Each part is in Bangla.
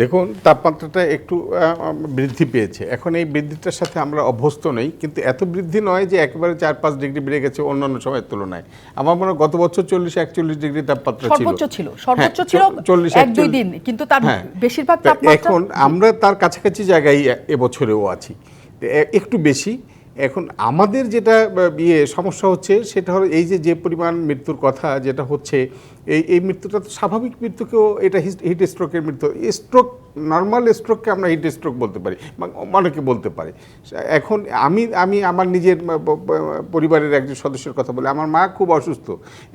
দেখুন তাপমাত্রাটা একটু বৃদ্ধি পেয়েছে। এখন এই বৃদ্ধিটার সাথে আমরা অভ্যস্ত নই কিন্তু এত বৃদ্ধি নয় যে একেবারে চার পাঁচ ডিগ্রি বেড়ে গেছে অন্যান্য সময়ের তুলনায়। আমার মনে হয় গত বছর চল্লিশ একচল্লিশ ডিগ্রি তাপমাত্রা ছিল। সর্বোচ্চ ছিল সর্বোচ্চ হ্যাঁ, ছিল চল্লিশ এক দুই দিন কিন্তু তার হ্যাঁ। বেশিরভাগ তাপমাত্রা এখন আমরা তার কাছাকাছি জায়গায় এবছরেও আছি। একটু বেশি। এখন আমাদের যেটা ইয়ে সমস্যা হচ্ছে সেটা হলো এই যে যে পরিমাণ মৃত্যুর কথা যেটা হচ্ছে এই এই মৃত্যুটা তো স্বাভাবিক মৃত্যুকেও এটা হিট স্ট্রোকের মৃত্যু। স্ট্রোক নর্মাল স্ট্রোককে আমরা হিট স্ট্রোক বলতে পারি অনেকে বলতে পারে। এখন আমি আমি আমার নিজের পরিবারের একজন সদস্যের কথা বলি, আমার মা খুব অসুস্থ।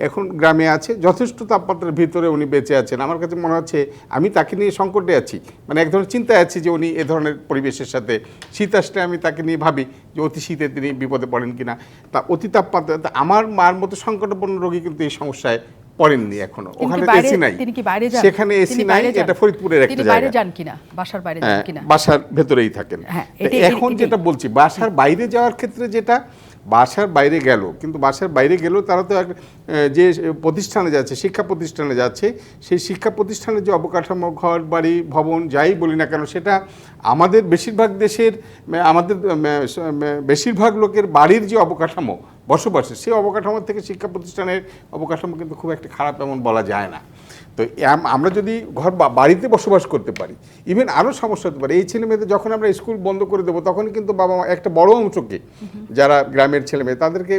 এখন গ্রামে আছে, যথেষ্ট তাপমাত্রার ভিতরে উনি বেঁচে আছেন। আমার কাছে মনে হচ্ছে, আমি তাকে নিয়ে সংকটে আছি। মানে এক ধরনের চিন্তায় আছি যে উনি এ ধরনের পরিবেশের সাথে, শীত আসলে আমি তাকে নিয়ে ভাবি যে অতি শীতে তিনি বিপদে পড়েন কিনা। তা অতি তাপমাত্রা আমার মার মতো সংকটাপন্ন রোগী কিন্তু এই সমস্যায় পড়েননি এখনও। ওখানে এসি নাই। তিনি কি বাইরে যান? সেখানে এসি নাই এটা ফরিদপুরের একটা তিনি বাইরে জায়গা। যান কিনা? বাসার বাইরে যান হ্যাঁ, কিনা? বাসার ভেতরেই থাকেন। হ্যাঁ, এখন যেটা বলছি বাসার বাইরে যাওয়ার ক্ষেত্রে যেটা বাসার বাইরে গেল কিন্তু বাসার বাইরে গেলেও তারা তো এক, যে প্রতিষ্ঠানে যাচ্ছে শিক্ষা প্রতিষ্ঠানে যাচ্ছে সেই শিক্ষা প্রতিষ্ঠানের যে অবকাঠামো ঘর বাড়ি ভবন যাই বলি না কেন সেটা আমাদের বেশিরভাগ দেশের আমাদের বেশিরভাগ লোকের বাড়ির যে অবকাঠামো বসবাসের সেই অবকাঠামো থেকে শিক্ষা প্রতিষ্ঠানের অবকাঠামো কিন্তু খুব একটা খারাপ এমন বলা যায় না। তো আমরা যদি ঘর বা- বাড়িতে বসবাস করতে পারি ইভেন আরও সমস্যা হতে পারে। এই ছেলে মেয়েদের যখন আমরা স্কুল বন্ধ করে দেবো তখন কিন্তু বাবা মা একটা বড় অংশকে যারা গ্রামের ছেলে মেয়ে তাদেরকে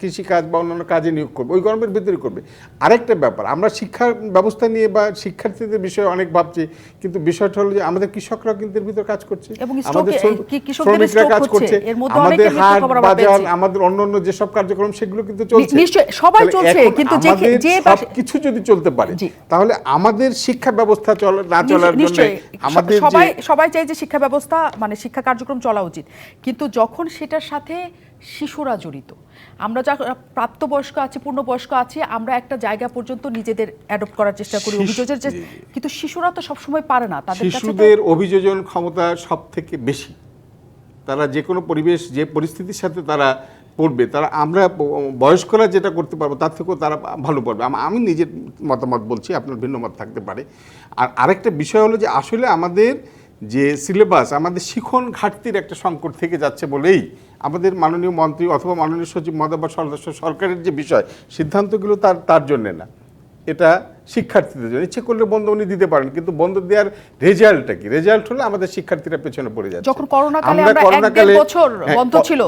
কৃষিকাজ বা অন্যান্য কাজে নিয়োগ করবে। ওই গরমের ভিতরে করবে। আরেকটা ব্যাপার আমরা শিক্ষার ব্যবস্থা নিয়ে বা শিক্ষার্থীদের বিষয়ে অনেক ভাবছি কিন্তু বিষয়টা হলো যে আমাদের কৃষকরা কিন্তু এর ভিতরে কাজ করছে। আমাদের শ্রমিকরা কাজ করছে। আমাদের হাট বাজার। আমাদের অন্যান্য যেসব কার্যক্রম সেগুলো কিন্তু চলছে। নিশ্চয়ই, সবাই চলছে, কিন্তু যে- যে কিছু যদি চলতে পারে তাহলে আমাদের শিক্ষা ব্যবস্থা চল না চলার জন্য আমাদের সবাই সবাই চাই যে শিক্ষা ব্যবস্থা মানে শিক্ষা কার্যক্রম চলা উচিত। কিন্তু যখন সেটার সাথে শিশুরা জড়িত আমরা যা প্রাপ্তবয়স্ক আছি পূর্ণবয়স্ক আছি আমরা একটা জায়গা পর্যন্ত নিজেদের অ্যাডপ্ট করার চেষ্টা করি অভিযোগের। কিন্তু শিশুরা তো সবসময় পারে না তাদের শিশুদের অভিযোজন ক্ষমতা সব থেকে বেশি। তারা যে কোনো পরিবেশ যে পরিস্থিতির সাথে তারা পড়বে, তারা আমরা বয়স্করা যেটা করতে পারব, তার থেকেও তারা ভালো পড়বে। আমি নিজের মতামত বলছি, আপনার ভিন্ন মত থাকতে পারে। আর আরেকটা বিষয় হলো যে, আসলে আমাদের যে সিলেবাস, আমাদের শিখন ঘাটতির একটা সংকট থেকে যাচ্ছে বলেই আমাদের মাননীয় মন্ত্রী অথবা মাননীয় সচিব মহাদ বা সরকারের যে বিষয়, সিদ্ধান্তগুলো তার তার জন্যে না। এটা শিক্ষার্থীদের জন্য। ইচ্ছে করলে বন্ধ উনি দিতে পারেন কিন্তু বন্ধ দেওয়ার রেজাল্টটা কি? রেজাল্ট হলো আমাদের শিক্ষার্থীরা পেছনে পড়ে যাচ্ছে। যখন করোনা কালে আমরা করোনা কালে বছর হ্যাঁ, বন্ধ ছিল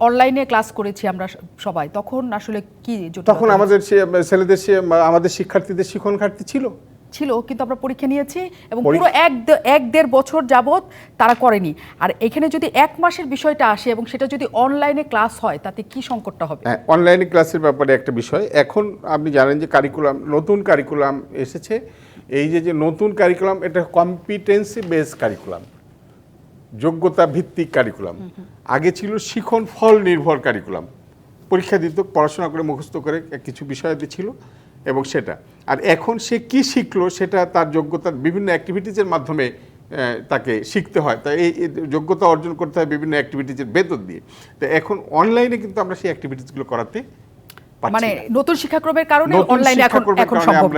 অনলাইনে ক্লাস করেছি আমরা সবাই তখন আসলে কি তখন আমাদের সে- ছেলেদের আমাদের শিক্ষার্থীদের শিখন ঘাটতি ছিল। ছিল কিন্তু আমরা পরীক্ষা নিয়েছি এবং পুরো এক এক দেড় বছর যাবত তারা করেনি। আর এখানে যদি এক মাসের বিষয়টা আসে এবং সেটা যদি অনলাইনে ক্লাস হয় তাতে কি সংকটটা হবে? হ্যাঁ অনলাইনে ক্লাসের ব্যাপারে একটা বিষয়। এখন আপনি জানেন যে কারিকুলাম নতুন কারিকুলাম এসেছে। এই যে যে নতুন কারিকুলাম এটা কম্পিটেন্সি বেস কারিকুলাম যোগ্যতা ভিত্তিক কারিকুলাম আগে ছিল শিখন ফল নির্ভর কারিকুলাম পরীক্ষা দিত পড়াশোনা করে মুখস্থ করে কিছু বিষয়াদি ছিল। এবং সেটা। আর এখন সে কি শিখলো সেটা তার যোগ্যতার বিভিন্ন অ্যাক্টিভিটিজের মাধ্যমে তাকে শিখতে হয়। তা এই যোগ্যতা অর্জন করতে হয় বিভিন্ন অ্যাক্টিভিটিজের বেতন দিয়ে। তো এখন অনলাইনে কিন্তু আমরা সেই অ্যাক্টিভিটিসগুলো করাতে মানে নতুন শিক্ষাক্রমের কারণে অনলাইনে এখন এখন সম্ভব